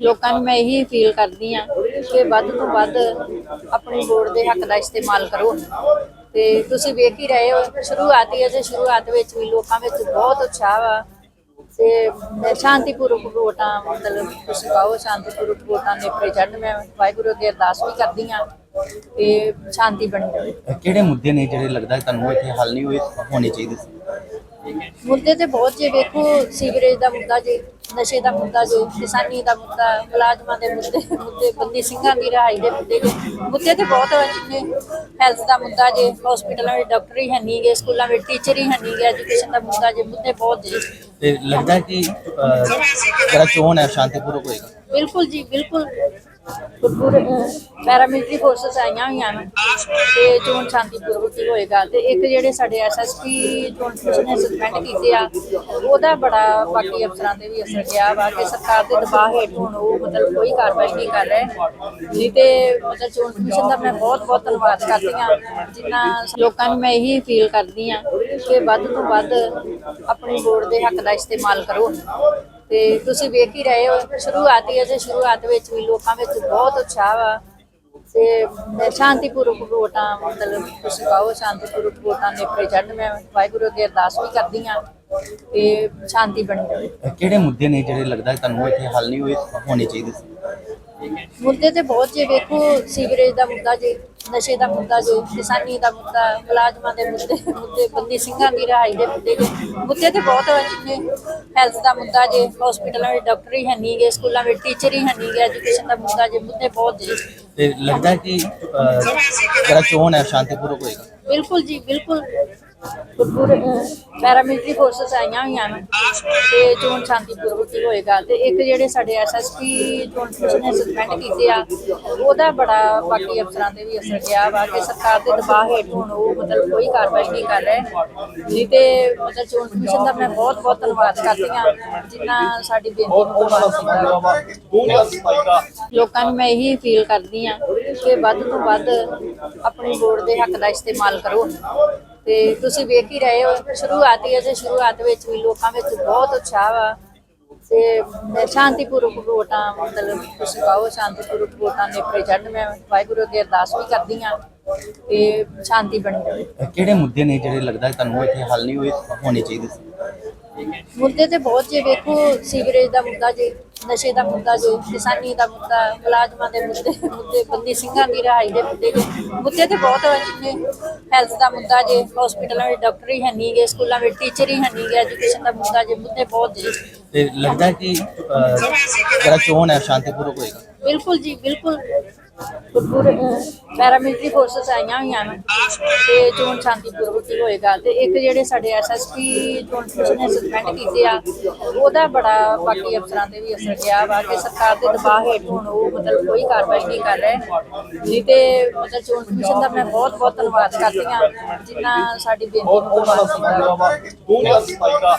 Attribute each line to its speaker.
Speaker 1: ਲੋਕਾਂ ਨੂੰ ਮੈਂ ਇਹੀ ਅਪੀਲ ਕਰਦੀ ਆ ਕਿ ਵੱਧ ਤੋਂ ਵੱਧ ਆਪਣੀ ਵੋਟ ਦੇ ਹੱਕ ਦਾ ਇਸਤੇਮਾਲ ਕਰੋ। ਤੇ ਤੁਸੀਂ ਵੇਖ ਹੀ ਰਹੇ ਹੋ, ਸ਼ੁਰੂਆਤ ਹੀ ਅਜੇ ਸ਼ੁਰੂਆਤ ਵਿੱਚ ਵੀ ਲੋਕਾਂ ਵਿੱਚ ਬਹੁਤ ਉਤਸ਼ਾਹ ਵਾ। ਤੇ ਮੈਂ ਸ਼ਾਂਤੀਪੂਰਵਕ ਵੋਟਾਂ ਮਤਲਬ ਤੁਸੀਂ ਪਾਓ ਸ਼ਾਂਤੀਪੂਰਵਕ ਵੋਟਾਂ ਨੇ ਪ੍ਰਜਟ ਮੈਂ ਵਾਹਿਗੁਰੂ ਅੱਗੇ ਅਰਦਾਸ ਵੀ ਕਰਦੀ ਆ ਤੇ ਸ਼ਾਂਤੀ ਬਣੀ ਰਹੇ।
Speaker 2: ਕਿਹੜੇ ਮੁੱਦੇ ਨੇ ਜਿਹੜੇ ਲੱਗਦਾ ਤੁਹਾਨੂੰ ਇੱਥੇ ਹੱਲ ਨਹੀਂ ਹੋਏ, ਹੋਣੇ ਚਾਹੀਦੇ ਸੀ?
Speaker 1: ਮੁੱਦੇ ਤੇ ਬਹੁਤ ਜੇ ਵੇਖੋ ਸੀਵਰੇਜ ਦਾ ਮੁੱਦਾ ਜੇ ਨਸ਼ੇ ਦਾ ਮੁੱਦਾ ਜੇ ਕਿਸਾਨੀ ਦਾ ਮੁੱਦਾ ਮੁਲਾਜ਼ਮਾਂ ਦੇ ਮੁੱਦੇ ਮੁੱਦੇ ਬੰਦੀ ਸਿੰਘਾਂ ਦੀ ਰਿਹਾਈ ਦੇ ਮੁੱਦੇ ਜੇ। ਮੁੱਦੇ ਤੇ ਬਹੁਤ ਜਿਵੇਂ ਹੈਲਥ ਦਾ ਮੁੱਦਾ ਜੇ ਹਸਪੀਟਲਾਂ ਵਿੱਚ ਡਾਕਟਰ ਹੀ ਹੈ ਨਹੀਂ ਗੇ ਸਕੂਲਾਂ ਵਿੱਚ ਟੀਚਰ ਹੀ ਹੈ ਨਹੀਂ ਗੇ ਐਜੂਕੇਸ਼ਨ ਦਾ ਮੁੱਦਾ ਜੇ ਮੁੱਦੇ ਬਹੁਤ ਜੇ।
Speaker 2: ਤੇ ਲੱਗਦਾ ਕਿ ਜਿਹੜਾ ਚੋਣ ਹੈ ਸ਼ਾਂਤੀਪੂਰਵਕ ਹੋਏਗਾ?
Speaker 1: ਬਿਲਕੁਲ ਜੀ ਬਿਲਕੁਲ। ਪੂਰੇ ਪੈਰਾਮਿਲਟਰੀ ਫੋਰਸਸ ਆਈਆਂ ਹੋਈਆਂ ਨੇ ਤੇ ਚੋਣ ਸ਼ਾਂਤੀਪੂਰਵਕ ਹੀ ਹੋਏਗਾ ਤੇ ਇੱਕ ਜਿਹੜੇ ਸਾਡੇ ਐਸਐਸਪੀ ਚੋਣ ਕਮਿਸ਼ਨ ਨੇ ਸਸਪੈਂਡ ਕੀਤੇ ਆ, ਉਹਦਾ ਬੜਾ ਬਾਕੀ ਅਫਸਰਾਂ ਤੇ ਵੀ ਅਸਰ ਗਿਆ ਵਾ ਕਿ ਸਰਕਾਰ ਦੇ ਦਬਾਅ ਹੇਠ ਹੁਣ ਉਹ ਮਤਲਬ ਕੋਈ ਕਾਰਵਾਈ ਨਹੀਂ ਕਰ ਰਹੇ। ਨਹੀਂ ਤੇ ਮਤਲਬ ਚੋਣ ਕਮਿਸ਼ਨ ਦਾ ਮੈਂ ਬਹੁਤ ਬਹੁਤ ਧੰਨਵਾਦ ਕਰਦੀ ਆ ਜਿਨ੍ਹਾਂ ਲੋਕਾਂ ਨੂੰ ਮੈਂ ਇਹੀ ਅਪੀਲ ਕਰਦੀ ਆ ਕਿ ਵੱਧ ਤੋਂ ਵੱਧ ਆਪਣੀ ਵੋਟ ਦੇ ਹੱਕ ਦਾ ਇਸਤੇਮਾਲ ਕਰੋ। ਤੇ ਤੁਸੀਂ ਵੇਖ ਹੀ ਰਹੇ ਹੋ ਸ਼ੁਰੂਆਤ ਅਜੇ ਸ਼ੁਰੂਆਤ ਵਿੱਚ ਵੀ ਲੋਕਾਂ ਵਿੱਚ ਬਹੁਤ ਉਤਸ਼ਾਹ ਵਾ। ਤੇ ਮੈਂ ਸ਼ਾਂਤੀਪੂਰਵਕ ਵੋਟਾਂ ਮਤਲਬ ਤੁਸੀਂ ਪਾਓ ਸ਼ਾਂਤੀਪੂਰਵਕ ਵੋਟਾਂ ਨੇ ਪ੍ਰਜਟ ਮੈਂ ਵਾਹਿਗੁਰੂ ਅੱਗੇ ਅਰਦਾਸ ਵੀ ਕਰਦੀ ਆ ਕਿ ਸ਼ਾਂਤੀ ਬਣੀ ਰਹੇ।
Speaker 2: ਕਿਹੜੇ ਮੁੱਦੇ ਨੇ ਜਿਹੜੇ ਲੱਗਦਾ ਤੁਹਾਨੂੰ ਇੱਥੇ ਹੱਲ ਨਹੀਂ ਹੋਏ ਹੋਣੇ ਚਾਹੀਦੇ ਸੀ?
Speaker 1: ਮੁੱਦੇ ਤੇ ਬਹੁਤ ਜੇ ਵੇਖੋ ਸੀਵਰੇਜ ਦਾ ਮੁੱਦਾ ਜੇ ਨਸ਼ੇ ਦਾ ਮੁੱਦਾ ਜੇ ਕਿਸਾਨੀ ਦਾ ਮੁੱਦਾ ਮੁਲਾਜ਼ਮਾਂ ਦੇ ਮੁੱਦੇ ਮੁੱਦੇ ਬੰਦੀ ਸਿੰਘਾਂ ਦੀ ਰਿਹਾਈ ਦੇ ਮੁੱਦੇ ਜੇ ਮੁੱਦੇ ਤੇ ਬਹੁਤ ਜਿਵੇਂ ਹੈਲਥ ਦਾ ਮੁੱਦਾ ਜੇ ਹਸਪੀਟਲਾਂ ਵਿੱਚ ਡਾਕਟਰ ਹੀ ਨਹੀਂ ਗੇ ਸਕੂਲਾਂ ਵਿੱਚ ਟੀਚਰ ਹੀ ਨਹੀਂ ਗੇ ਐਜੂਕੇਸ਼ਨ ਦਾ ਮੁੱਦਾ ਜੇ ਮੁੱਦੇ ਬਹੁਤ ਜੇ
Speaker 2: ਤੇ ਲੱਗਦਾ ਕਿ ਜਿਹੜਾ ਚੋਣ ਹੈ ਸ਼ਾਂਤੀਪੂਰਵਕ ਹੋਏਗਾ?
Speaker 1: ਬਿਲਕੁਲ ਜੀ ਬਿਲਕੁਲ। ਪੂਰੇ ਪੈਰਾਮਿਲਟਰੀ ਫੋਰਸਸ ਆਈਆਂ ਹੋਈਆਂ ਨੇ। ਤੇ ਚੋਣ ਸ਼ਾਂਤੀਪੂਰਵਕ ਹੀ ਹੋਏਗਾ ਤੇ ਇੱਕ ਜਿਹੜੇ ਸਾਡੇ ਐਸਐਸਪੀ ਚੋਣ ਕਮਿਸ਼ਨ ਨੇ ਸਸਪੈਂਡ ਕੀਤੇ ਆ ਉਹਦਾ ਬੜਾ ਬਾਕੀ ਅਫਸਰਾਂ ਤੇ ਵੀ ਅਸਰ ਗਿਆ ਵਾ ਕਿ ਸਰਕਾਰ ਦੇ ਦਬਾਅ ਹੇਠ ਹੁਣ ਉਹ ਮਤਲਬ ਕੋਈ ਕਾਰਵਾਈ ਨਹੀਂ ਕਰ ਰਹੇ। ਨਹੀਂ ਤੇ ਮਤਲਬ ਚੋਣ ਕਮਿਸ਼ਨ ਦਾ ਮੈਂ ਬਹੁਤ ਬਹੁਤ ਧੰਨਵਾਦ ਕਰਦੀ ਆ ਜਿਨ੍ਹਾਂ ਸਾਡੀ ਬੇਨਤੀ ਨੂੰ ਧੰਨਵਾਦ। ਕੀਤਾ। ਲੋਕਾਂ ਨੂੰ ਮੈਂ ਇਹੀ ਅਪੀਲ ਕਰਦੀ ਆ ਕਿ ਵੱਧ ਤੋਂ ਵੱਧ ਆਪਣੀ ਵੋਟ ਦੇ ਹੱਕ ਦਾ ਇਸਤੇਮਾਲ ਕਰੋ। ਤੇ ਤੁਸੀਂ ਵੇਖ ਹੀ ਰਹੇ ਹੋ ਸ਼ੁਰੂਆਤ ਹੀ ਅਜੇ ਸ਼ੁਰੂਆਤ ਵਿੱਚ ਵੀ ਲੋਕਾਂ ਵਿੱਚ ਬਹੁਤ ਉਤਸ਼ਾਹ ਵਾ। ਤੇ ਸ਼ਾਂਤੀਪੂਰਵਕ ਵੋਟਾਂ, ਮਤਲਬ ਤੁਸੀਂ ਪਾਓ ਸ਼ਾਂਤੀਪੂਰਵਕ ਵੋਟਾਂ ਨੇ ਪ੍ਰਜਟ ਮੈਂ ਵਾਹਿਗੁਰੂ ਅੱਗੇ ਅਰਦਾਸ ਵੀ ਕਰਦੀ ਆ ਕਿ ਸ਼ਾਂਤੀ ਬਣੀ ਰਹੇ।
Speaker 2: ਕਿਹੜੇ ਮੁੱਦੇ ਨੇ ਜਿਹੜੇ ਲੱਗਦਾ ਤੁਹਾਨੂੰ ਇੱਥੇ ਹੱਲ ਨਹੀਂ ਹੋਏ, ਹੋਣੇ ਚਾਹੀਦੇ ਸੀ?
Speaker 1: ਮੁੱਦੇ ਤੇ ਬਹੁਤ ਜੇ ਵੇਖੋ ਸੀਵਰੇਜ ਦਾ ਮੁੱਦਾ ਜੇ ਨਸ਼ੇ ਦਾ ਮੁੱਦਾ ਜੇ ਕਿਸਾਨੀ ਦਾ ਮੁੱਦਾ ਮੁਲਾਜ਼ਮਾਂ ਦੇ ਮੁੱਦੇ ਮੁੱਦੇ ਬੰਦੀ ਸਿੰਘਾਂ ਦੀ ਰਿਹਾਈ ਦੇ ਮੁੱਦੇ ਜੇ। ਮੁੱਦੇ ਤੇ ਬਹੁਤ ਜਿਵੇਂ ਹੈਲਥ ਦਾ ਮੁੱਦਾ ਜੇ ਹਸਪੀਟਲਾਂ ਵਿੱਚ ਡਾਕਟਰ ਹੀ ਹੈ ਨਹੀਂ ਗੇ ਸਕੂਲਾਂ ਵਿੱਚ ਟੀਚਰ ਹੀ ਹੈ ਨਹੀਂ ਗੇ ਐਜੂਕੇਸ਼ਨ ਦਾ ਮੁੱਦਾ ਜੇ ਮੁੱਦੇ ਬਹੁਤ ਜੇ।
Speaker 2: ਤੇ ਲੱਗਦਾ ਕਿ ਜਿਹੜਾ ਚੋਣ ਹੈ ਸ਼ਾਂਤੀਪੂਰਵਕ ਹੋਏਗਾ?
Speaker 1: ਬਿਲਕੁਲ ਜੀ ਬਿਲਕੁਲ। ਪੂਰੇ ਪੈਰਾਮਿਲਟਰੀ ਫੋਰਸਸ ਆਈਆਂ ਹੋਈਆਂ ਨੇ ਤੇ ਚੋਣ ਸ਼ਾਂਤੀਪੂਰਵਕ ਹੀ ਹੋਏਗਾ ਤੇ ਇੱਕ ਜਿਹੜੇ ਸਾਡੇ ਐਸਐਸਪੀ ਚੋਣ ਕਮਿਸ਼ਨ ਨੇ ਸਸਪੈਂਡ ਕੀਤੇ ਆ, ਉਹਦਾ ਬੜਾ ਬਾਕੀ ਅਫਸਰਾਂ ਤੇ ਵੀ ਅਸਰ ਗਿਆ ਵਾ ਕਿ ਸਰਕਾਰ ਦੇ ਦਬਾਅ ਹੇਠ ਹੁਣ ਉਹ ਮਤਲਬ ਕੋਈ ਕਾਰਵਾਈ ਨਹੀਂ ਕਰ ਰਹੇ। ਨਹੀਂ ਤੇ ਮਤਲਬ ਚੋਣ ਕਮਿਸ਼ਨ ਦਾ ਮੈਂ ਬਹੁਤ ਬਹੁਤ ਧੰਨਵਾਦ ਕਰਦੀ ਆ ਜਿਨ੍ਹਾਂ ਸਾਡੀ ਬੇਨਤੀ ਨੂੰ ਧੰਨਵਾਦ ਕੀਤਾ